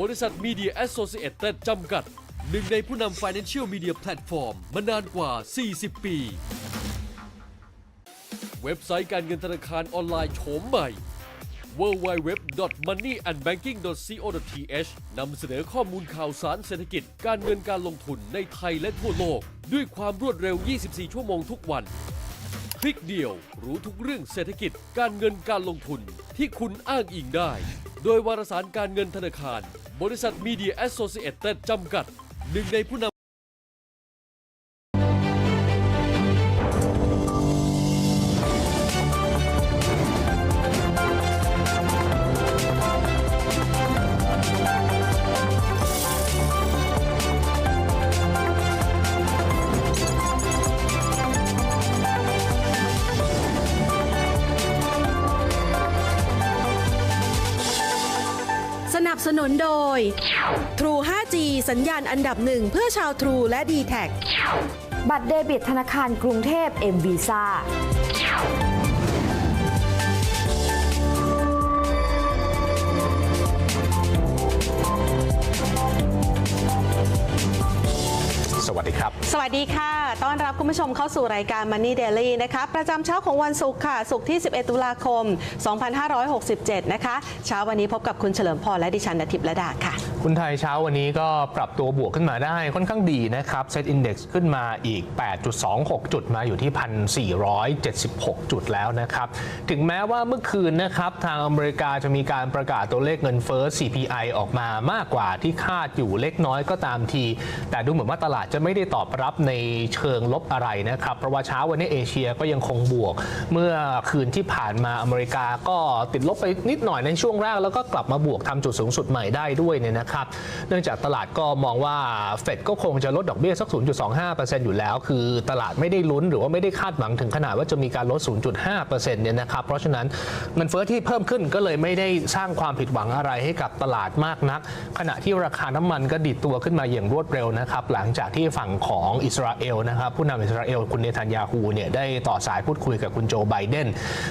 บริษัท Media Associated จำกัด หนึ่งในผู้นำ Financial Media Platform มานานกว่า 40 ปี เว็บไซต์การเงินธนาคารออนไลน์โฉมใหม่ www.moneyandbanking.co.th นำเสนอข้อมูลข่าวสารเศรษฐกิจ การเงินการลงทุนในไทยและทั่วโลก ด้วยความรวดเร็ว 24 ชั่วโมงทุกวัน คลิกเดียวรู้ทุกเรื่องเศรษฐกิจ การเงินการลงทุนที่คุณอ้างอิงได้ โดยวารสารการเงินธนาคาร บริษัท Media Associated จำกัด หนึ่งในผู้นาณอันดับหนึ่งเพื่อชาว True และ d t แทบัตรเดบิตธนาคารกรุงเทพ m v i s a สวัสดีครับ สวัสดีค่ะ ต้อนรับคุณผู้ชมเข้าสู่รายการ Money Daily นะคะ ประจำเช้าของวันศุกร์ค่ะ ศุกร์ที่ 11 ตุลาคม 2567 นะคะ เช้าวันนี้พบกับคุณเฉลิมพรและดิฉันนทิพย์ระดาค่ะ คุณไทยเช้าวันนี้ก็ปรับตัวบวกขึ้นมาได้ค่อนข้างดีนะครับเซตอินดี x ขึ้นมาอีก 8.26 จุดมาอยู่ที่ 1,476 จุดแล้วนะครับ ถึงแม้ว่าเมื่อคืนนะครับ ทางอเมริกาจะมีการประกาศตัวเลขเงินเฟ้อ CPI ออกมามากกว่าที่คาดอยู่เล็กน้อยก็ตามที แต่ดูเหมือนว่าตลาดจะไม่ได้ตอบรับในเชิงลบอะไรนะครับ เพราะว่าเช้าวันนี้เอเชียก็ยังคงบวก เมื่อคืนที่ผ่านมาอเมริกาก็ติดลบไปนิดหน่อยในช่วงแรกแล้วก็กลับมาบวกทำจุดสูงสุดใหม่ได้ด้วยเนี่ยนะครับเนื่องจากตลาดก็มองว่าเฟดก็คงจะลดดอกเบี้ยสัก 0.25%อยู่แล้ว คือตลาดไม่ได้ลุ้นหรือว่าไม่ได้คาดหวังถึงขนาดว่าจะมีการลด 0.5%เนี่ยนะครับเพราะฉะนั้นเงินเฟ้อที่เพิ่มขึ้นก็เลยไม่ได้สร้างความผิดหวังอะไรให้กับตลาดมากนัก ขณะที่ราคาน้ำมันก็ดิดตัวขึ้นมาอย่างรวดเร็วนะครับหลังจากที่ฝั่งของอิสราเอลนะครับผู้นำอิสราเอลคุณเนทันยาฮูเนี่ยได้ต่อสายพูดคุยกับคุณโจไบเดน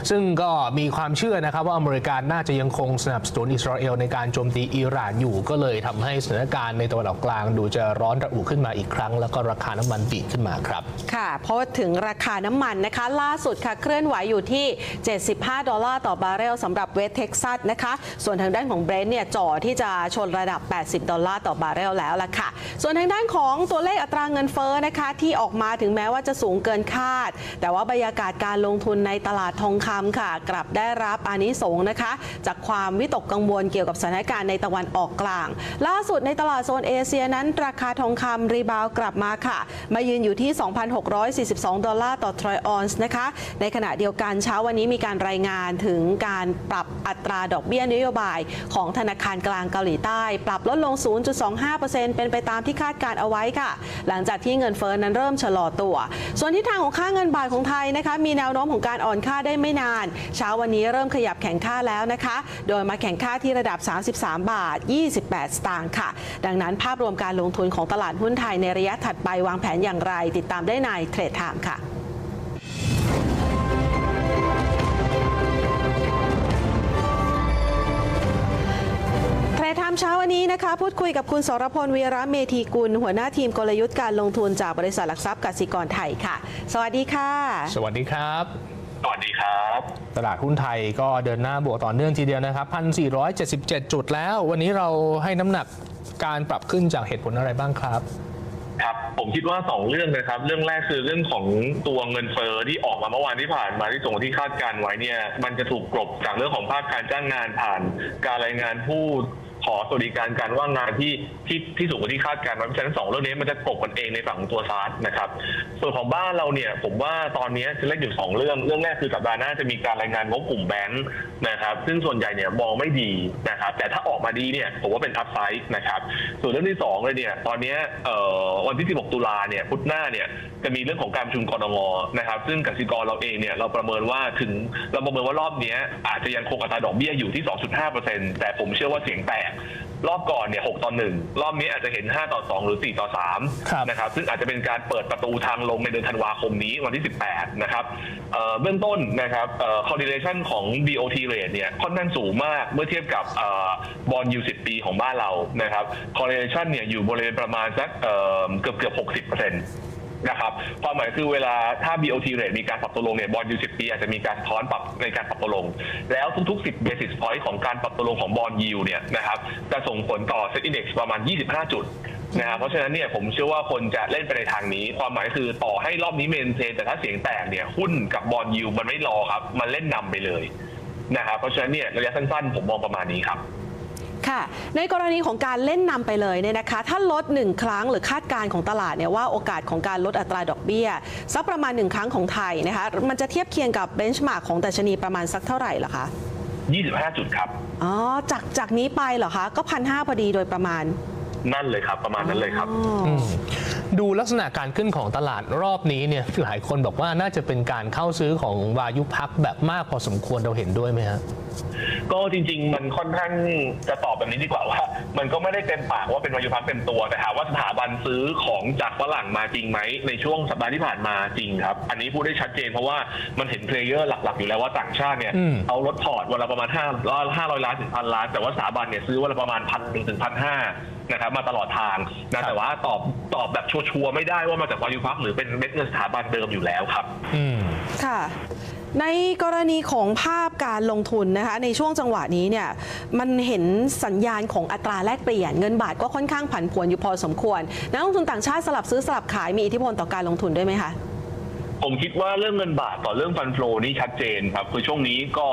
ซึ่งก็มีความเชื่อนะครับว่าอเมริกาน่าจะยังคงสนับสนุนอิสราเอลในการโจมตีอิหร่านอยู่ก็เลยทำให้สถานการณ์ในตะวันออกกลางดูจะร้อนระอุขึ้นมาอีกครั้ง แล้วก็ราคาน้ำมันดีดขึ้นมาครับค่ะเพราะถึงราคาน้ำมันนะคะ ล่าสุดค่ะเคลื่อนไหวอยู่ที่ 75 ดอลลาร์ต่อบาร์เรลสำหรับเวสเท็กซัสนะคะส่วนทางด้านของเบรนท์เนี่ยจ่อที่จะชนระดับ 80 ดอลลาร์ต่อบาร์เรลแล้วล่ะค่ะ ส่วนทางด้านของตัวเลขอัตราเงินเฟ้อนะคะ ที่ออกมาถึงแม้ว่าจะสูงเกินคาด แต่ว่าบรรยากาศการลงทุนในตลาดทองคำค่ะ กลับได้รับอานิสงส์นะคะ จากความวิตกกังวลเกี่ยวกับสถานการณ์ในตะวันออกกลางล่าสุดในตลาดโซนเอเชียนั้น ราคาทองคำรีบาวกลับมาค่ะ มายืนอยู่ที่ 2,642 ดอลลาร์ต่อทรอยออนซ์นะคะ ในขณะเดียวกันเช้าวันนี้มีการรายงานถึงการปรับอัตราดอกเบี้ยนโยบายของธนาคารกลางเกาหลีใต้ ปรับลดลง 0.25%เป็นไปตามที่คาดการเอาไว้ค่ะ หลังจากที่เงินเฟ้อนั้นเริ่มชะลอตัว ส่วนทิศทางของค่าเงินบาทของไทยนะคะมีแนวโน้มของการอ่อนค่าได้ไม่นาน เช้าวันนี้เริ่มขยับแข่งค่าแล้วนะคะ โดยมาแข่งค่าที่ระดับ 33 บาท 28สตางค์ค่ะ ดังนั้นภาพรวมการลงทุนของตลาดหุ้นไทยในระยะถัดไปวางแผนอย่างไร ติดตามได้ในเทรดไทม์ค่ะเทรดไทม์เช้าวันนี้นะคะพูดคุยกับคุณสรพลวีระเมธีกุล หัวหน้าทีมกลยุทธ์การลงทุนจากบริษัทหลักทรัพย์กสิกรไทยค่ะ สวัสดีค่ะ สวัสดีครับ ดีครับ ตลาดหุ้นไทยก็เดินหน้าบวกต่อเนื่องทีเดียวนะครับ 1,477 จุดแล้ว วันนี้เราให้น้ำหนักการปรับขึ้นจากเหตุผลอะไรบ้างครับครับผมคิดว่า 2 เรื่องนะครับ เรื่องแรกคือเรื่องของตัวเงินเฟ้อที่ออกมาเมื่อวานที่ผ่านมาที่ตรงที่คาดการไว้เนี่ย มันจะถูกกลบจากเรื่องของภาคการจ้างงานผ่านการรายงานผู้ ขอสวัสดิการการว่างงานที่ที่ที่สูงกว่าที่คาดการณ์ไว้เพราะฉะนั้นสองเรื่องนี้มันจะกบกันเองในฝั่งของตัวซาร์สนะครับ ส่วนของบ้านเราเนี่ยผมว่าตอนนี้จะเล่นอยู่สองเรื่อง เรื่องแรกคือสัปดาห์หน้าจะมีการรายงานงบกลุ่มแบงค์นะครับ ซึ่งส่วนใหญ่เนี่ยมองไม่ดีนะครับ แต่ถ้าออกมาดีเนี่ยผมว่าเป็นอัพไซด์นะครับ ส่วนเรื่องที่สองเลยเนี่ยตอนนี้เอ่อวันที่ 16 ตุลาเนี่ยพุธหน้าเนี่ยจะมีเรื่องของการประชุมกรงนะครับ ซึ่งกสิกรเราเองเนี่ยเราประเมินว่าถึงเราประเมินว่ารอบนี้อาจจะยังคงอัตราดอกเบี้ยอยู่ที่ 2.5%แต่ผมเชื่อว่าเสียงแตก รอบก่อนเนี่ย6ต่อ1รอบนี้อาจจะเห็น 5 ต่อ 2 หรือ 4 ต่อครับ3นะครับซึ่งอาจจะเป็นการเปิดประตูทางลงในเดือนธันวาคมนี้วันที่ 18 นะครับเอ่อเบื้องต้นนะครับเอ่อ correlation ของ BOT rate เนี่ยค่อนข้างสูงมากเมื่อเทียบกับบอลยู10ปีของบ้านเรานะครับ correlation เนี่ยอยู่บริเวณประมาณสักเอ่อเกือบเกือบ60% นะครับความหมายคือเวลาถ้า BOT rate มีการปรับตัวลงเนี่ยบอลยู10ปีอาจจะมีการสะท้อนปรับในการปรับตัวลง แล้วทุกๆ 10 basis point ของการปรับตัวลงของบอลยูเนี่ยนะครับจะส่งผลต่อ set index ประมาณ 25 จุดนะครับเพราะฉะนั้นเนี่ยผมเชื่อว่าคนจะเล่นไปในทางนี้ ความหมายคือต่อให้รอบนี้เมนเทนแต่ถ้าเสียงแตกเนี่ยหุ้นกับบอลยูมันไม่รอครับ มันเล่นนำไปเลยนะครับเพราะฉะนั้นเนี่ยระยะสั้นๆ ผมมองประมาณนี้ครับ ค่ะ ในกรณีของการเล่นนำไปเลยเนี่ยนะคะ ถ้าลดหนึ่งครั้งหรือคาดการณ์ของตลาดเนี่ยว่าโอกาสของการลดอัตราดอกเบี้ยสักประมาณหนึ่งครั้งของไทยนะคะ มันจะเทียบเคียงกับเบนช์มาร์กของดัชนีประมาณสักเท่าไหร่ล่ะคะ25 จุดครับ อ๋อ จากจากนี้ไปเหรอคะ ก็พันห้าพอดีโดยประมาณ นั่นเลยครับ ประมาณนั้นเลยครับอ๋อออืม ดูลักษณะการขึ้นของตลาดรอบนี้เนี่ยหลายคนบอกว่าน่าจะเป็นการเข้าซื้อของวายุพักแบบมากพอสมควรเราเห็นด้วยไหมฮะก็จริง ๆ มันค่อนข้างจะตอบแบบนี้ดีกว่าว่า มันก็ไม่ได้เต็มปากว่าเป็นวายุพักเต็มตัวแต่ถามว่าสถาบันซื้อของจากฝรั่งมาจริงไหมในช่วงสัปดาห์ที่ผ่านมาจริงครับ อันนี้พูดได้ชัดเจนเพราะว่ามันเห็นเพลเยอร์หลักๆ อยู่แล้วว่าต่างชาติเนี่ยเอารถพอร์ตวันละประมาณ5 500ล้านถึงพันล้าน แต่ว่าสถาบันเนี่ยซื้อวันละประมาณพันถึงพันห้า นะครับมาตลอดทางนะแต่ว่าตอบตอบแบบชัวร์ๆไม่ได้ว่ามาจากวายุพักหรือเป็นเม็ดเงินสถาบันเดิมอยู่แล้วครับ อืมค่ะ ในกรณีของภาพการลงทุนนะคะในช่วงจังหวะนี้เนี่ยมันเห็นสัญญาณของอัตราแลกเปลี่ยนเงินบาทก็ค่อนข้างผันผวนอยู่พอสมควร นักลงทุนต่างชาติสลับซื้อสลับขายมีอิทธิพลต่อการลงทุนด้วยไหมคะ ผมคิดว่าเรื่องเงินบาทต่อเรื่องฟันโฟลนี่ชัดเจนครับ คือช่วงนี้ก็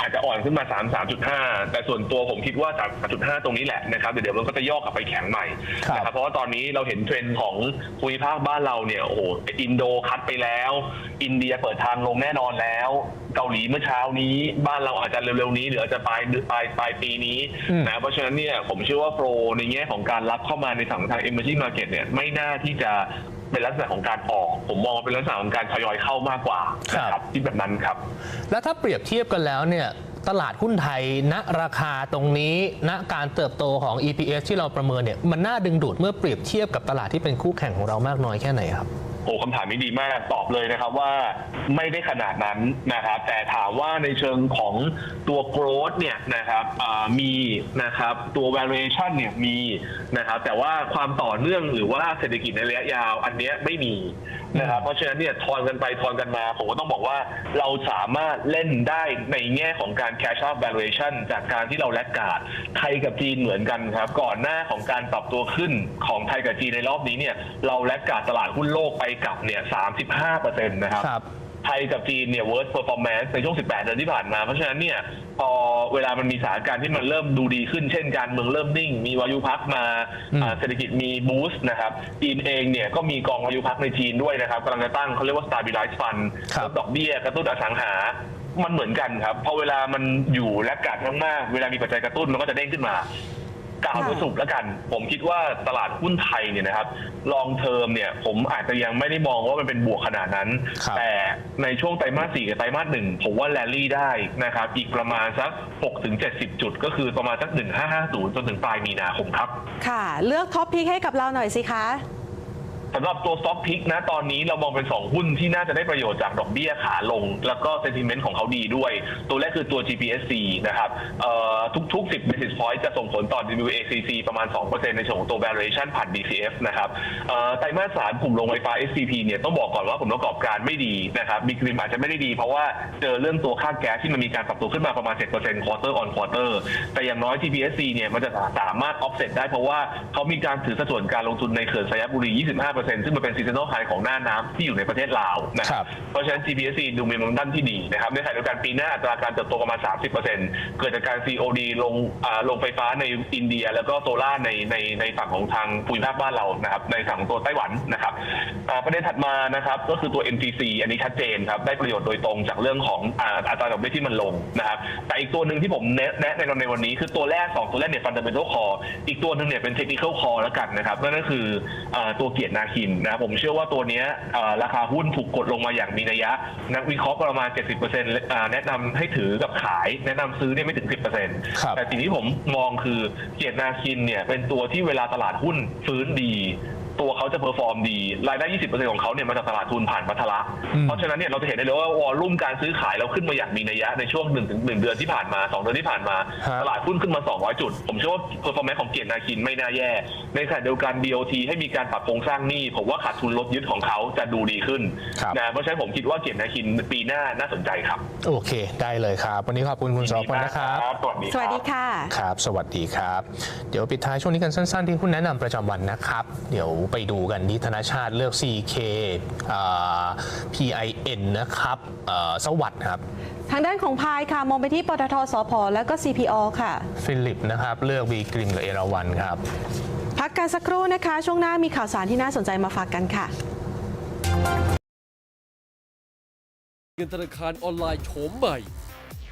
อาจจะอ่อนขึ้นมา 3 3.5 แต่ส่วนตัวผมคิดว่า3 3.5ตรงนี้แหละนะครับเดี๋ยวเดี๋ยวมันก็จะย่อกลับไปแข็งใหม่ครับนะครับเพราะว่าตอนนี้เราเห็นเทรนด์ของภูมิภาคบ้านเราเนี่ยโอ้โหอินโดคัดไปแล้ว อินเดียเปิดทางลงแน่นอนแล้ว เกาหลีเมื่อเช้านี้บ้านเราอาจจะเร็วๆนี้หรืออาจจะปลายปลายปลายปีนี้อืมนะเพราะฉะนั้นเนี่ยผมเชื่อว่าโปรในแง่ของการรับเข้ามาในฝั่งทาง emerging market เนี่ยไม่น่าที่จะ เป็นลักษณะของการออก ผมมองว่าเป็นลักษณะของการทยอยเข้ามากกว่าครับนะครับที่แบบนั้นครับ แล้วถ้าเปรียบเทียบกันแล้วเนี่ยตลาดหุ้นไทยณราคาตรงนี้ณการเติบโตของ EPS ที่เราประเมินเนี่ยมันน่าดึงดูดเมื่อเปรียบเทียบกับตลาดที่เป็นคู่แข่งของเรามากน้อยแค่ไหนครับ โอ้คำถามนี้ดีมากตอบเลยนะครับว่าไม่ได้ขนาดนั้นนะครับ แต่ถามว่าในเชิงของตัว growth เนี่ยนะครับมีนะครับตัว valuation เนี่ยมีนะครับแต่ว่าความต่อเนื่องหรือว่าเศรษฐกิจในระยะยาว อันเนี้ยไม่มี นะครับเพราะฉะนั้นเนี่ยทอนกันไปทอนกันมาผมก็ต้องบอกว่าเราสามารถเล่นได้ในแง่ของการ cash out valuation จากการที่เราแลกการ์ดไทยกับจีนเหมือนกันครับ ก่อนหน้าของการปรับตัวขึ้นของไทยกับจีนในรอบนี้เนี่ยเราแลกการ์ดตลาดหุ้นโลกไปกลับเนี่ย35%นะครับครับ ไทยกับจีนเนี่ย worst performance ในช่วง 18 เดือนที่ผ่านมา เพราะฉะนั้นเนี่ย พอเวลามันมีสถานการณ์ที่มันเริ่มดูดีขึ้น เช่นการเมืองเริ่มนิ่ง มีวายุพักมาอืมอ่าเศรษฐกิจมีบูสต์นะครับ จีนเองเนี่ยก็มีกองวายุพักในจีนด้วยนะครับกำลังจะตั้งเขาเรียกว่า stabilize fund ครับลดดอกเบี้ยกระตุ้นอสังหามันเหมือนกันครับพอเวลามันอยู่และกัดมากๆ เวลามีปัจจัยกระตุ้นมันก็จะเด้งขึ้นมา กล่าวโดยสรุปแล้วกัน ผมคิดว่าตลาดหุ้นไทยเนี่ยนะครับลองเทอมเนี่ยผมอาจจะยังไม่ได้มองว่ามันเป็นบวกขนาดนั้น ครับแต่ในช่วงไตรมาสสี่กับไตรมาสหนึ่งผมว่าแรลลี่ได้นะครับ อีกประมาณสัก6ถึง70 จุด ก็คือประมาณสัก 1550 จนถึงปลายมีนาคมครับ ค่ะ เลือกท็อปพิกให้กับเราหน่อยสิคะ สำหรับตัวซอฟพิกนะตอนนี้เรามองเป็น 2 หุ้นที่น่าจะได้ประโยชน์จากดอกเบี้ยขาลง แล้วก็เซนติเมนต์ของเขาดีด้วย ตัวแรกคือตัว GPSC นะครับทุก ๆ 10 basis point จะส่งผลต่อ WACC ประมาณ 2%ในส่วนของตัว valuation ผ่าน DCF นะครับไตรมาสสามกลุ่มโรงไฟฟ้า SCP เนี่ยต้องบอกก่อนว่าผลประกอบการไม่ดีนะครับบิ๊กริมอาจจะไม่ได้ดีเพราะว่าเจอเรื่องตัวค่าแก๊สที่มันมีการปรับตัวขึ้นมาประมาณ 7% quarter on quarter แต่อย่างน้อย GPSC เนี่ยมันจะสามารถ offset ได้เพราะว่าเขามีการถือสัดส่วนการลงทุนในเขื่อนสยบุรี 25ซึ่งมันเป็นซีซันอลไฮของหน้าน้ำที่อยู่ในประเทศลาวนะคครัรับบเพราะฉะนั้น GPSC ดูมีมันดันที่ดีนะครับในขณะเดียวกันปีหน้าอัตราการเติบโตประมาณ 30%เกิดจากการ COD ลงอ่าลงไฟฟ้าในอินเดีย แล้วก็โซล่าร์ในในในฝั่งของทางภูมิภาคบ้านเรานะครับในฝั่งของตัวไต้หวันนะครับอ่าประเด็นถัดมานะครับก็คือตัว MTC อันนี้ชัดเจนครับได้ประโยชน์โดยตรงจากเรื่องของอ่าอัตราดอกเบี้ยที่มันลงนะครับแต่อีกตัวหนึ่งที่ผมแนะแนะในในวันนี้คือตัวแรกสองตัวแรกเนี่ย fundamental core อีกตัวหนึ่งเนี่ยเป็น technical core แล้วกันนะครับนั่นก็คืออ่าตัวเกียรตินาคินนะครับผมเชื่อว่าตัวเนี้ยอ่าราคาหุ้นถูกกดลงมาอย่างมีนัยยะ นักวิเคราะห์ประมาณ 70%อ่าแนะนำให้ถือกับขาย แนะนำซื้อเนี่ยไม่ถึง 10%ครับแต่สิ่งที่ผมมองคือเกียรตินาคินเนี่ยเป็นตัวที่เวลาตลาดหุ้นฟื้นดี ตัวเขาจะเพอร์ฟอร์มดี รายได้ 20%ของเขาเนี่ยมาจากตลาดทุนผ่านพัทละ อืม เพราะฉะนั้นเนี่ยเราจะเห็นได้เลยว่าวอลลุ่มการซื้อขายเราขึ้นมาอย่างมีนัยยะในช่วง1นถึงหเดือนที่ผ่านมา 2 เดือนที่ผ่านมา ฮะ ตลาดหุ้นขึ้นมา 200 จุด ผมเชื่อว่าเพอร์ฟอร์แมนซ์ของเกียรตินาคินไม่น่าแย่ ในขณะเดียวกัน BOT ให้มีการปรับโครงสร้างหนี้ผมว่าขาดทุนลดยึดของเขาจะดูดีขึ้นครับ นะเพราะฉะนั้นผมคิดว่าเกียรตินาคินปีหน้าน่าสนใจครับโอเค ได้เลยครับ วันนี้ขอบคุณคุณสรพลนะครับ สวัสดีสวัสดีค่ะ ครับ สวัสดีครับ เดี๋ยวปิดท้ายช่วงนี้กันสั้น ๆ ที่หุ้นแนะนำประจำวันนะครับ เดี๋ยวไปดูกันที่ธนาชาติเลือก CK อ่า PIN นะครับเอ่อสวัสด์ครับ ทางด้านของพายค่ะ มองไปที่ปตทสพแล้วก็ CPO ค่ะ ฟิลิปนะครับ เลือกวีกริมกับเอราวันครับ พักกันสักครู่นะคะ ช่วงหน้ามีข่าวสารที่น่าสนใจมาฝากกันค่ะเงินธนาคารออนไลน์โฉมใหม่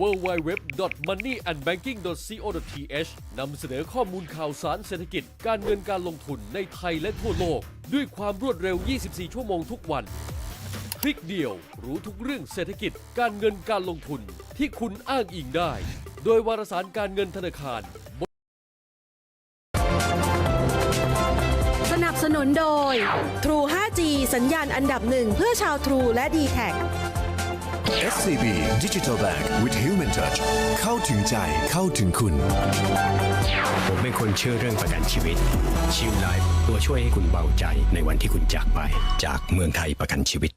www.moneyandbanking.co.th นำเสนอข้อมูลข่าวสารเศรษฐกิจ การเงินการลงทุนในไทยและทั่วโลก ด้วยความรวดเร็ว 24 ชั่วโมงทุกวัน คลิกเดียวรู้ทุกเรื่องเศรษฐกิจ การเงินการลงทุนที่คุณอ้างอิงได้ โดยวารสารการเงินธนาคาร สนับสนุนโดย True 5G สัญญาณอันดับหนึ่งเพื่อชาว True และ d t แท SCB Digital Bank with Human Touch เข้าถึงใจเข้าถึงคุณ ผมเป็นคนเชื่อเรื่องประกันชีวิต ชิวไลฟ์ตัวช่วยให้คุณเบาใจในวันที่คุณจากไปจากเมืองไทยประกันชีวิต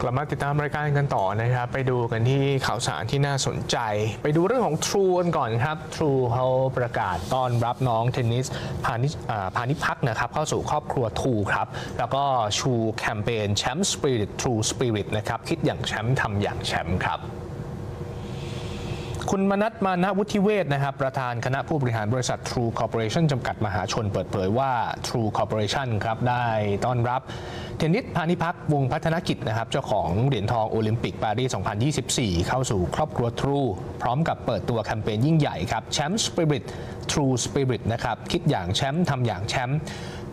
กลับมาติดตามรายการกันต่อนะครับ ไปดูกันที่ข่าวสารที่น่าสนใจ ไปดูเรื่องของ True กันก่อนครับ True เขาประกาศต้อนรับน้องเทนนิสพาณิชพานิพักนะครับ เข้าสู่ครอบครัว True ครับ แล้วก็ชูแคมเปญแชมป์สปิริตทรูสปิริตนะครับ คิดอย่างแชมป์ทำอย่างแชมป์ครับ คุณมนัทมานะวุฒิเวศนะครับประธานคณะผู้บริหารบริษัท True Corporation จำกัดมหาชนเปิดเผยว่า True Corporation ครับได้ต้อนรับ เทนนิสพานิพักวงพัฒนกิจนะครับเจ้าของเหรียญทองโอลิมปิกปารีส 2024 เข้าสู่ครอบครัว True พร้อมกับเปิดตัวแคมเปญยิ่งใหญ่ครับแชมป์สปิริต True Spirit นะครับคิดอย่างแชมป์ทำอย่างแชมป์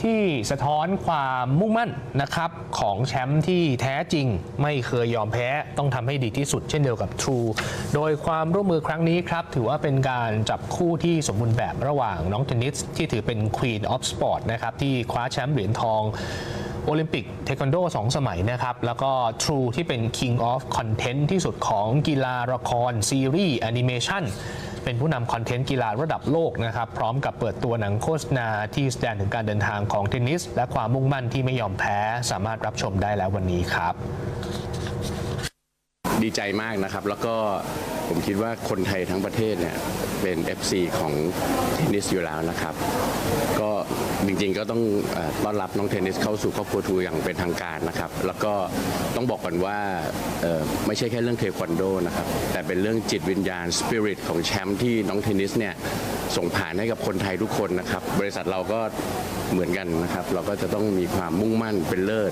ที่สะท้อนความมุ่งมั่นนะครับของแชมป์ที่แท้จริง ไม่เคยยอมแพ้ต้องทำให้ดีที่สุดเช่นเดียวกับ True โดยความร่วมมือครั้งนี้ครับ ถือว่าเป็นการจับคู่ที่สมบูรณ์แบบระหว่างน้องเทนนิสที่ถือเป็น Queen of Sport นะครับที่คว้าแชมป์เหรียญทองโอลิมปิกเทควันโดสองสมัยนะครับ แล้วก็ True ที่เป็น King of Content ที่สุดของกีฬาละครซีรีส์แอนิเมชัน เป็นผู้นำคอนเทนต์กีฬาระดับโลกนะครับ พร้อมกับเปิดตัวหนังโฆษณาที่แสดงถึงการเดินทางของเทนนิส และความมุ่งมั่นที่ไม่ยอมแพ้ สามารถรับชมได้แล้ววันนี้ครับ ดีใจมากนะครับ แล้วก็ผมคิดว่าคนไทยทั้งประเทศเนี่ยเป็น FC ของเทนนิสอยู่แล้วนะครับ ก็จริงๆก็ต้องอต้อนรับน้องเทนนิสเข้าสู่ครอบครัวทูอย่างเป็นทางการนะครับ แล้วก็ต้องบอกก่อนว่าไม่ใช่แค่เรื่องเทควันโดนะครับ แต่เป็นเรื่องจิตวิญญาณสปิริตของแชมป์ที่น้องเทนนิสเนี่ย ส่งผ่านให้กับคนไทยทุกคนนะครับ บริษัทเราก็เหมือนกันนะครับ เราก็จะต้องมีความมุ่งมั่นเป็นเลิศ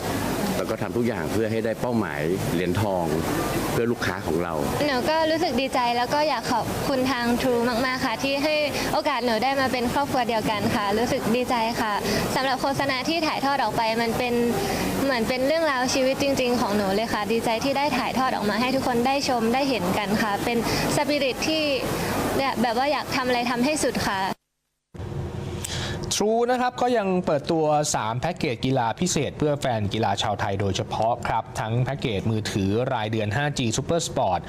แล้วก็ทำทุกอย่างเพื่อให้ได้เป้าหมายเหรียญทองเพื่อลูกค้าของเรา หนูก็รู้สึกดีใจแล้วก็อยากขอบคุณทาง True มาก ๆ ค่ะ ที่ให้โอกาสหนูได้มาเป็นครอบครัวเดียวกันค่ะ รู้สึกดีใจค่ะสำหรับโฆษณาที่ถ่ายทอดออกไปมันเป็นเหมือนเป็นเรื่องราวชีวิตจริง ๆ ของหนูเลยค่ะ ดีใจที่ได้ถ่ายทอดออกมาให้ทุกคนได้ชมได้เห็นกันค่ะ เป็นสปิริตที่ แบบว่าอยากทำอะไรทำให้สุดค่ะ True นะครับก็ยังเปิดตัว 3 แพ็กเกจกีฬาพิเศษ เพื่อแฟนกีฬาชาวไทยโดยเฉพาะครับ ทั้งแพ็กเกจมือถือรายเดือน 5G Super Sport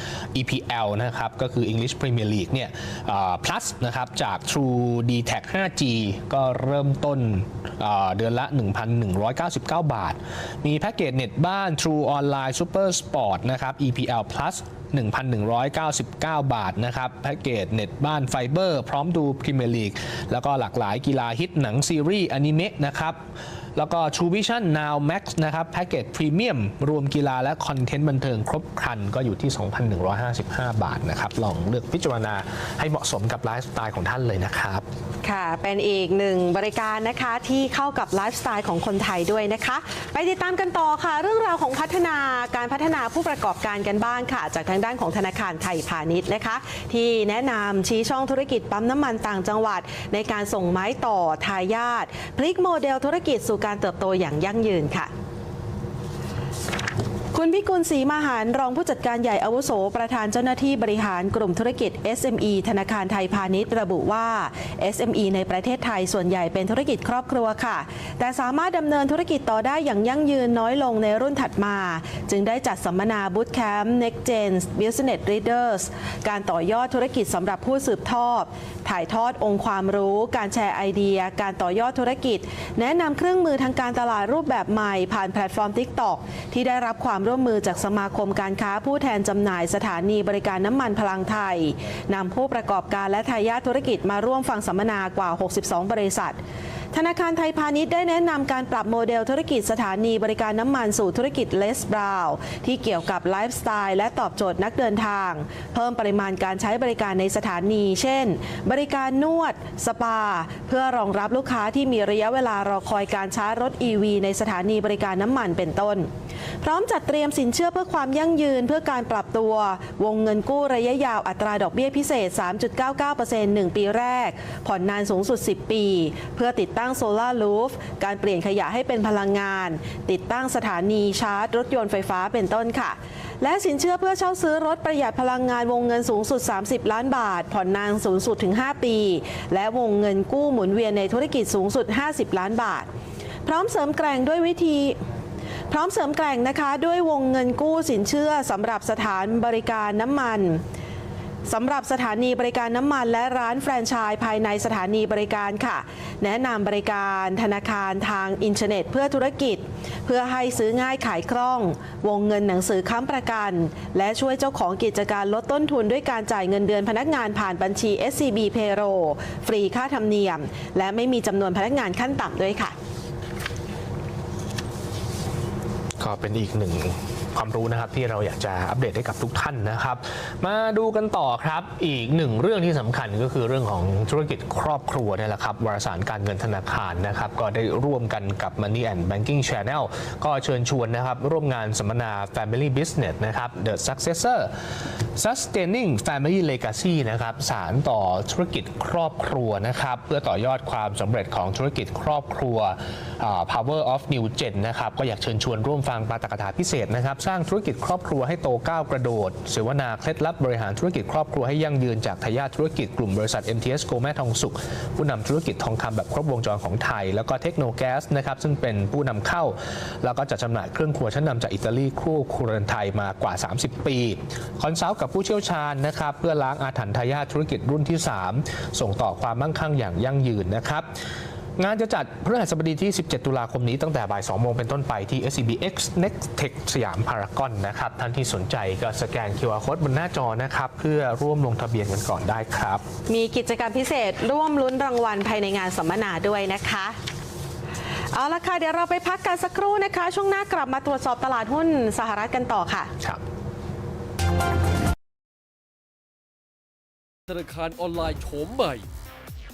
EPL นะครับ ก็คือ English Premier League เนี่ย plus นะครับ จาก True d t a c 5G ก็เริ่มต้นเดือนละ 1,199 บาท มีแพ็กเกจเน็ตบ้าน True Online Super Sport นะครับ EPL plus 1,199 บาทนะครับแพ็กเกจเน็ตบ้านไฟเบอร์ พร้อมดูพรีเมียร์ลีก แล้วก็หลากหลายกีฬาฮิตหนังซีรีส์อนิเมะนะครับแล้วก็ True Vision Now Max นะครับแพ็กเกจพรีเมียมรวมกีฬาและคอนเทนต์บันเทิงครบครันก็อยู่ที่ 2,155 บาทนะครับ ลองเลือกพิจารณาให้เหมาะสมกับไลฟ์สไตล์ของท่านเลยนะครับ ค่ะ เป็นอีกหนึ่งบริการนะคะที่เข้ากับไลฟ์สไตล์ของคนไทยด้วยนะคะ ไปติดตามกันต่อค่ะ เรื่องราวของพัฒนาการพัฒนาผู้ประกอบการกันบ้างค่ะ จากทางด้านของธนาคารไทยพาณิชย์นะคะ ที่แนะนำชี้ช่องธุรกิจปั๊มน้ำมันต่างจังหวัด ในการส่งไม้ต่อทายาทพลิกโมเดลธุรกิจสู่การเติบโตอย่างยั่งยืนค่ะ คุณพิกุลศรีมาหารรองผู้จัดการใหญ่อาวุโส ประธานเจ้าหน้าที่บริหารกลุ่มธุรกิจ SME ธนาคารไทยพาณิชย์ระบุว่า SME ในประเทศไทยส่วนใหญ่เป็นธุรกิจครอบครัวค่ะ แต่สามารถดำเนินธุรกิจต่อได้อย่างยั่งยืนน้อยลงในรุ่นถัดมา จึงได้จัดสัมมนาบูตแคมป์ Next Gen Business Leaders การต่อยอดธุรกิจสำหรับผู้สืบทอด ถ่ายทอดองค์ความรู้ การแชร์ไอเดีย การต่อยอดธุรกิจ แนะนำเครื่องมือทางการตลาดรูปแบบใหม่ผ่านแพลตฟอร์ม TikTok ที่ได้รับความร่ว่วมมือจากสมาคมการค้าผู้แทนจำหน่ายสถานีบริการน้ำมันพลังไทยนำผู้ประกอบการและทายาทธุรกิจมาร่วมฟังสัมมนากว่า 62 บริษัท ธนาคารไทยพาณิชย์ได้แนะนำการปรับโมเดลธุรกิจสถานีบริการน้ำมันสู่ธุรกิจเลสบราวที่เกี่ยวกับไลฟ์สไตล์และตอบโจทย์นักเดินทาง เพิ่มปริมาณการใช้บริการในสถานี เช่น บริการนวด สปา เพื่อรองรับลูกค้าที่มีระยะเวลารอคอยการชาร์จรถ EV ในสถานีบริการน้ำมันเป็นต้น พร้อมจัดเตรียมสินเชื่อเพื่อความยั่งยืนเพื่อการปรับตัว วงเงินกู้ระยะยาวอัตราดอกเบี้ยพิเศษ 3.99% 1 ปีแรก ผ่อนนานสูงสุด 10 ปี เพื่อติดตั้งั้งโซลาร์ลูฟ การเปลี่ยนขยะให้เป็นพลังงาน ติดตั้งสถานีชาร์จ รถยนต์ไฟฟ้าเป็นต้นค่ะ และสินเชื่อเพื่อเช่าซื้อรถประหยัดพลังงานวงเงินสูงสุด 30 ล้านบาท ผ่อนนานสูงสุดถึง 5 ปี และวงเงินกู้หมุนเวียนในธุรกิจสูงสุด 50 ล้านบาท พร้อมเสริมแกร่งด้วยวิธีพร้อมเสริมแกร่งนะคะ ด้วยวงเงินกู้สินเชื่อสำหรับสถานบริการน้ำมันสำหรับสถานีบริการน้ำมันและร้านแฟรนไชส์ภายในสถานีบริการค่ะ แนะนำบริการธนาคารทางอินเทอร์เน็ตเพื่อธุรกิจ เพื่อให้ซื้อง่ายขายคล่อง วงเงินหนังสือค้ำประกัน และช่วยเจ้าของกิจการลดต้นทุนด้วยการจ่ายเงินเดือนพนักงานผ่านบัญชี SCB Payroll ฟรีค่าธรรมเนียม และไม่มีจำนวนพนักงานขั้นต่ำด้วยค่ะ ก็เป็นอีกหนึ่ง ความรู้นะครับที่เราอยากจะอัปเดตให้กับทุกท่านนะครับ มาดูกันต่อครับอีกหนึ่งเรื่องที่สำคัญก็คือเรื่องของธุรกิจครอบครัวนี่แหละครับวารสารการเงินธนาคารนะครับก็ได้ร่วมกันกับ Money and Banking Channel ก็เชิญชวนนะครับร่วมงานสัมมนา Family Business นะครับ The Successor Sustaining Family Legacy นะครับสารต่อธุรกิจครอบครัวนะครับเพื่อต่อยอดความสำเร็จของธุรกิจครอบครัว Power of New Gen นะครับก็อยากเชิญชวนร่วมฟังปาฐกถาพิเศษนะครับสร้างธุรกิจครอบครัวให้โตก้าวกระโดด เสวนาเคล็ดลับบริหารธุรกิจครอบครัวให้ยั่งยืนจากทายาทธุรกิจกลุ่มบริษัท MTS โกแม่ทองสุข ผู้นำธุรกิจทองคำแบบครบวงจรของไทย แล้วก็เทคโนแกสนะครับซึ่งเป็นผู้นำเข้า แล้วก็จัดจำหน่ายเครื่องครัวชั้นนำจากอิตาลีคู่ครัวเรือนไทยมากว่า 30 ปีคอนซัลท์กับผู้เชี่ยวชาญนะครับเพื่อล้างอาถรรพ์ทายาทธุรกิจรุ่นที่ 3 ส่งต่อความมั่งคั่งอย่างยั่งยืนนะครับ งานจะจัดพฤหัสบดีที่ 17 ตุลาคมนี้ตั้งแต่บ่าย 2 โมงเป็นต้นไปที่ SCB X Next Tech สยามพารากอนนะครับ ท่านที่สนใจก็สแกน QR Code บนหน้าจอนะครับ เพื่อร่วมลงทะเบียนกันก่อนได้ครับ มีกิจกรรมพิเศษร่วมลุ้นรางวัลภายในงานสัมมนาด้วยนะคะ เอาละค่ะ เดี๋ยวเราไปพักกันสักครู่นะคะ ช่วงหน้ากลับมาตรวจสอบตลาดหุ้นสหรัฐกันต่อค่ะ ครับธนาคารออนไลน์โฉมใหม่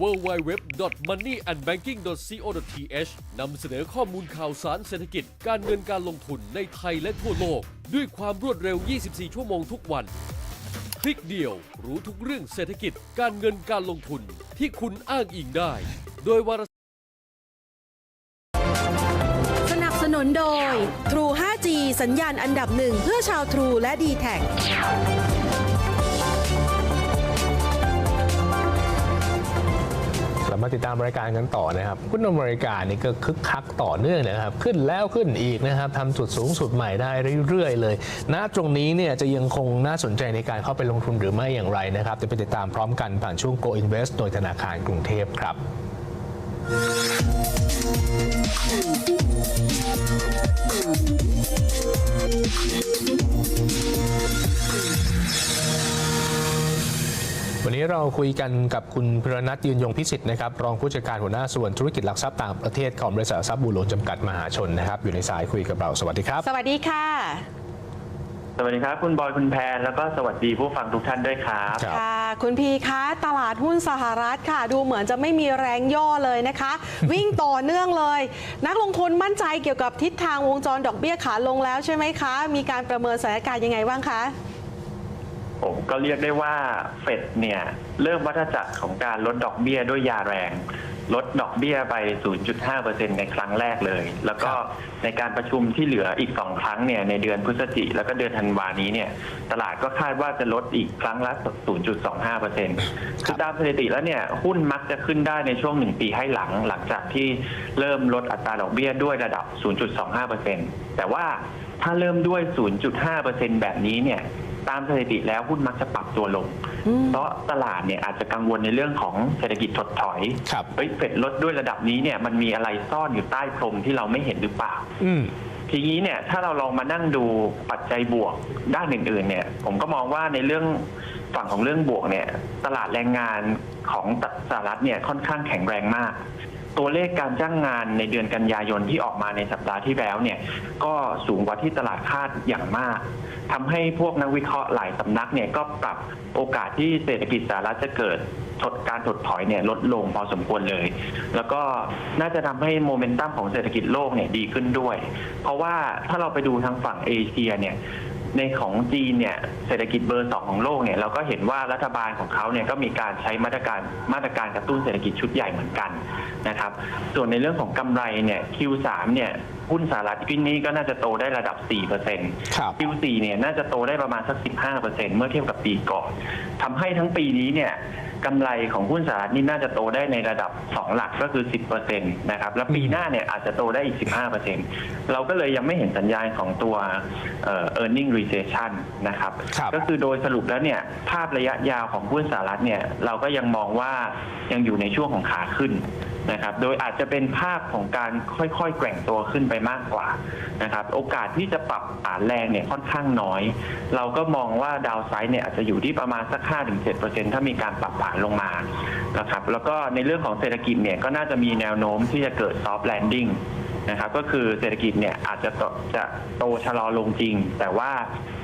www.moneyandbanking.co.th นำเสนอข้อมูลข่าวสารเศรษฐกิจ การเงินการลงทุนในไทยและทั่วโลก ด้วยความรวดเร็ว 24 ชั่วโมงทุกวัน คลิกเดียวรู้ทุกเรื่องเศรษฐกิจ การเงินการลงทุนที่คุณอ้างอิงได้ โดยวารสนับสนุนโดย True 5G สัญญาณอันดับหนึ่งเพื่อชาว True และ d t แท ลับมาติดตามรายการกันต่อนะครับหุ้นอเมริกานี่ก็คึกคักต่อเนื่องนะครับ ขึ้นแล้วขึ้นอีกนะครับทำจุดสูงสุดใหม่ได้เรื่อยๆ เลยณตรงนี้เนี่ยจะยังคงน่าสนใจในการเข้าไปลงทุนหรือไม่อย่างไรนะครับจะไปติดตามพร้อมกันผ่านช่วง Go Invest โดยธนาคารกรุงเทพครับ วันนี้เราคุยกันกับคุณพิรนัทยืนยงพิสิทธิ์นะครับรองผู้จัดการหัวหน้าส่วนธุรกิจหลักทรัพย์ต่างประเทศของบริษัทหลักทรัพย์บูโรจำกัดมหาชนนะครับ อยู่ในสายคุยกับเราสวัสดีครับ สวัสดีค่ะ สวัสดีครับ คุณบอยคุณแพนแล้วก็สวัสดีผู้ฟังทุกท่านด้วยครับ ครับ ค่ะ คุณพีคะตลาดหุ้นสหรัฐค่ะ ดูเหมือนจะไม่มีแรงย่อเลยนะคะ วิ่งต่อเนื่องเลย นักลงทุนมั่นใจเกี่ยวกับทิศทางวงจรดอกเบี้ยขาลงแล้วใช่ไหมคะ มีการประเมินสถานการณ์ยังไงบ้างคะ ผมก็เรียกได้ว่าเฟดเนี่ยเริ่มวัฏจักรของการลดดอกเบี้ยด้วยยาแรง ลดดอกเบี้ยไป 0.5%ในครั้งแรกเลย แล้วก็ในการประชุมที่เหลืออีก 2 ครั้งเนี่ยในเดือนพฤศจิแล้วก็เดือนธันวานี้เนี่ยตลาดก็คาดว่าจะลดอีกครั้งละ 0.25%คือตามสถิติแล้วเนี่ยหุ้นมักจะขึ้นได้ในช่วง 1 ปีให้หลัง หลังจากที่เริ่มลดอัตราดอกเบี้ยด้วยระดับ 0.25%แต่ว่าถ้าเริ่มด้วย 0.5%แบบนี้เนี่ย ตามสถิติแล้วหุ้นมักจะปรับตัวลง เพราะตลาดเนี่ยอาจจะกังวลในเรื่องของเศรษฐกิจถดถอยครับเฮ้ยเฟดลดด้วยระดับนี้เนี่ยมันมีอะไรซ่อนอยู่ใต้พรมที่เราไม่เห็นหรือเปล่าอืมทีนี้เนี่ยถ้าเราลองมานั่งดูปัจจัยบวกด้านอื่นๆเนี่ย ผมก็มองว่าในเรื่องฝั่งของเรื่องบวกเนี่ย ตลาดแรงงานของสหรัฐเนี่ยค่อนข้างแข็งแรงมาก ตัวเลขการจ้างงานในเดือนกันยายนที่ออกมาในสัปดาห์ที่แล้วเนี่ยก็สูงกว่าที่ตลาดคาดอย่างมากทำให้พวกนักวิเคราะห์หลายสำนักเนี่ยก็ปรับโอกาสที่เศรษฐกิจสหรัฐจะเกิดถดการถดถอยเนี่ยลดลงพอสมควรเลย แล้วก็น่าจะทำให้โมเมนตัมของเศรษฐกิจโลกเนี่ยดีขึ้นด้วย เพราะว่าถ้าเราไปดูทางฝั่งเอเชียเนี่ย ในของจีนเนี่ยเศรษฐกิจเบอร์สองของโลกเนี่ยเราก็เห็นว่ารัฐบาลของเขาเนี่ยก็มีการใช้มาตรการมาตรการกระตุ้นเศรษฐกิจชุดใหญ่เหมือนกันนะครับ ส่วนในเรื่องของกำไรเนี่ย Q3 เนี่ยหุ้นสหรัฐกินนี้ก็น่าจะโตได้ระดับ4%ครับ Q4 เนี่ยน่าจะโตได้ประมาณสัก 15%เมื่อเทียบกับปีก่อนทำให้ทั้งปีนี้เนี่ย กำไรของหุ้นสหรัฐนี่น่าจะโตได้ในระดับ 2 หลักก็คือ 10%นะครับ แล้วปีหน้าเนี่ยอาจจะโตได้อีก 15%เราก็เลยยังไม่เห็นสัญญาณของตัวเอ่อ earning recession นะครับ ครับ ก็คือโดยสรุปแล้วเนี่ยภาพระยะยาวของหุ้นสหรัฐเนี่ยเราก็ยังมองว่ายังอยู่ในช่วงของขาขึ้น นะครับ โดยอาจจะเป็นภาพของการค่อยๆ แกว่งตัวขึ้นไปมากกว่านะครับ โอกาสที่จะปรับฐานแรงเนี่ยค่อนข้างน้อย เราก็มองว่าดาวไซด์เนี่ยอาจจะอยู่ที่ประมาณสัก 5-7%ถ้ามีการปรับฐานลงมานะครับ แล้วก็ในเรื่องของเศรษฐกิจเนี่ยก็น่าจะมีแนวโน้มที่จะเกิดซอฟต์แลนดิ้ง นะครับก็คือเศรษฐกิจเนี่ยอาจจะโตจะโตชะลอลงจริง แต่ว่า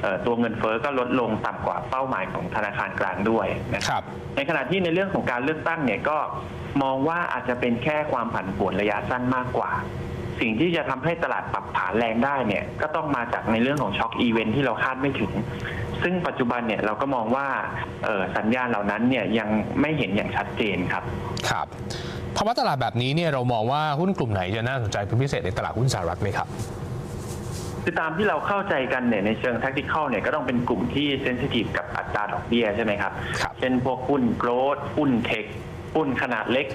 เอ่อตัวเงินเฟ้อก็ลดลงต่ำกว่าเป้าหมายของธนาคารกลางด้วยนะคครับรับ ในขณะที่ในเรื่องของการเลือกตั้งเนี่ยก็มองว่าอาจจะเป็นแค่ความผันผวนระยะสั้นมากกว่า สิ่งที่จะทำให้ตลาดปรับฐานแรงได้เนี่ยก็ต้องมาจากในเรื่องของช็อคอีเวนท์ที่เราคาดไม่ถึง ซึ่งปัจจุบันเนี่ยเราก็มองว่าเอ่อสัญญาณเหล่านั้นเนี่ยยังไม่เห็นอย่างชัดเจนครับครับภาวะตลาดแบบนี้เนี่ยเรามองว่าหุ้นกลุ่มไหนจะน่าสนใจเป็นพิเศษในตลาดหุ้นสหรัฐไหมครับคือตามที่เราเข้าใจกันเนี่ยในเชิง tactical เนี่ยก็ต้องเป็นกลุ่มที่เซนซิทีฟกับอัตราดอกเบี้ยใช่ไหมครับครับเช่นพวกหุ้นโกลด์หุ้นเทคหุ้นขนาดเล็ก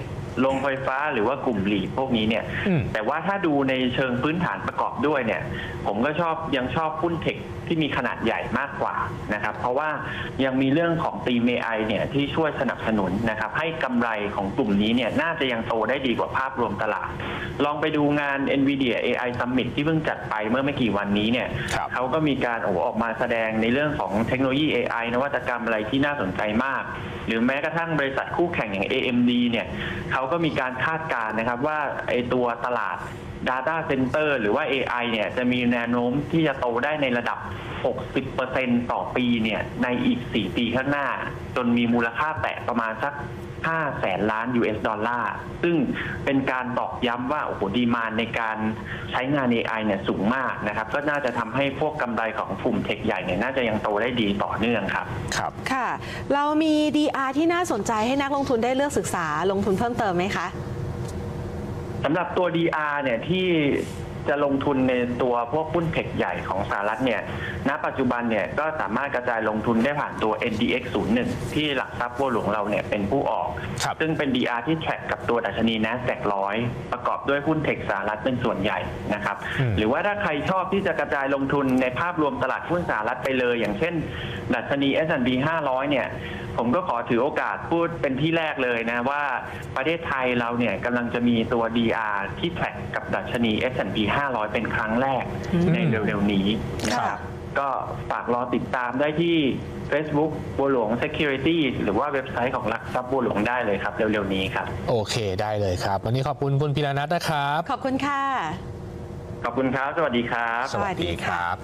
โรงไฟฟ้าหรือว่ากลุ่มหลีดพวกนี้เนี่ย อืม แต่ว่าถ้าดูในเชิงพื้นฐานประกอบด้วยเนี่ย ผมก็ชอบยังชอบหุ้นเทค ที่มีขนาดใหญ่มากกว่านะครับ เพราะว่ายังมีเรื่องของตีเมไอเนี่ยที่ช่วยสนับสนุนนะครับ ให้กำไรของกลุ่มนี้เนี่ยน่าจะยังโตได้ดีกว่าภาพรวมตลาด ลองไปดูงาน NVIDIA AI Summit ที่เพิ่งจัดไปเมื่อไม่กี่วันนี้เนี่ยครับเขาก็มีการโอ้โหออกมาแสดงในเรื่องของเทคโนโลยี AI นวัตกรรมอะไรที่น่าสนใจมาก หรือแม้กระทั่งบริษัทคู่แข่งอย่าง AMD เนี่ยเขาก็มีการคาดการณ์นะครับว่าไอตัวตลาด Data Center หรือว่า AI เนี่ยจะมีแนวโน้มที่จะโตได้ในระดับ 60%ต่อปีเนี่ยในอีก 4 ปีข้างหน้า จนมีมูลค่าแตะประมาณสัก5แสนล้าน US ดอลลาร์ ซึ่งเป็นการตอกย้ำว่า โอ้โห ดีมานในการใช้งาน AI เนี่ยสูงมากนะครับ ก็น่าจะทำให้พวกกำไรของกลุ่มเทคใหญ่เนี่ยน่าจะยังโตได้ดีต่อเนื่องครับ ครับ ค่ะ เรามี DR ที่น่าสนใจให้นักลงทุนได้เลือกศึกษาลงทุนเพิ่มเติมไหมคะ สำหรับตัว DR เนี่ยที่จะลงทุนในตัวพวกหุ้นเทคใหญ่ของสหรัฐเนี่ย ณ ปัจจุบันเนี่ยก็สามารถกระจายลงทุนได้ผ่านตัว NDX 01ที่หลักทรัพย์บัวหลวงเราเนี่ยเป็นผู้ออก ครับซึ่งเป็น DR ที่แทร็กกับตัวดัชนี NASDAQ 100 ประกอบด้วยหุ้นเทคสหรัฐเป็นส่วนใหญ่นะครับ อืม หรือว่าถ้าใครชอบที่จะกระจายลงทุนในภาพรวมตลาดหุ้นสหรัฐไปเลย อย่างเช่น ดัชนี S&P 500 เนี่ย ผมก็ขอถือโอกาสพูดเป็นที่แรกเลยนะว่าประเทศไทยเราเนี่ยกำลังจะมีตัว DR ที่แทร็กกับดัชนี S&P 500 เป็นครั้งแรกอืมในเร็วๆนี้นะคค่ะรับก็ฝากรอติดตามได้ที่ Facebook บัวหลวง Security หรือว่าเว็บไซต์ของหลักทรัพย์บัวหลวงได้เลยครับ เร็วๆนี้ครับ โอเคได้เลยครับ วันนี้ขอบคุณคุณพิรนัทนะครับ ขอบคุณค่ะ ขอบคุณครับ สวัสดีครับ สวัสดีค่ะรับ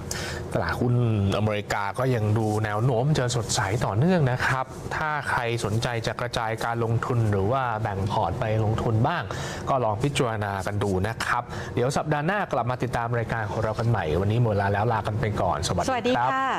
ตลาดหุ้นอเมริกาก็ยังดูแนวโน้มจะสดใสต่อเนื่องนะครับ ถ้าใครสนใจจะกระจายการลงทุนหรือว่าแบ่งพอร์ตไปลงทุนบ้าง ก็ลองพิจารณากันดูนะครับ เดี๋ยวสัปดาห์หน้ากลับมาติดตามรายการของเรากันใหม่ วันนี้หมดเวลาแล้วลากันไปก่อน สวัสสวัสดีดีครับค่ะ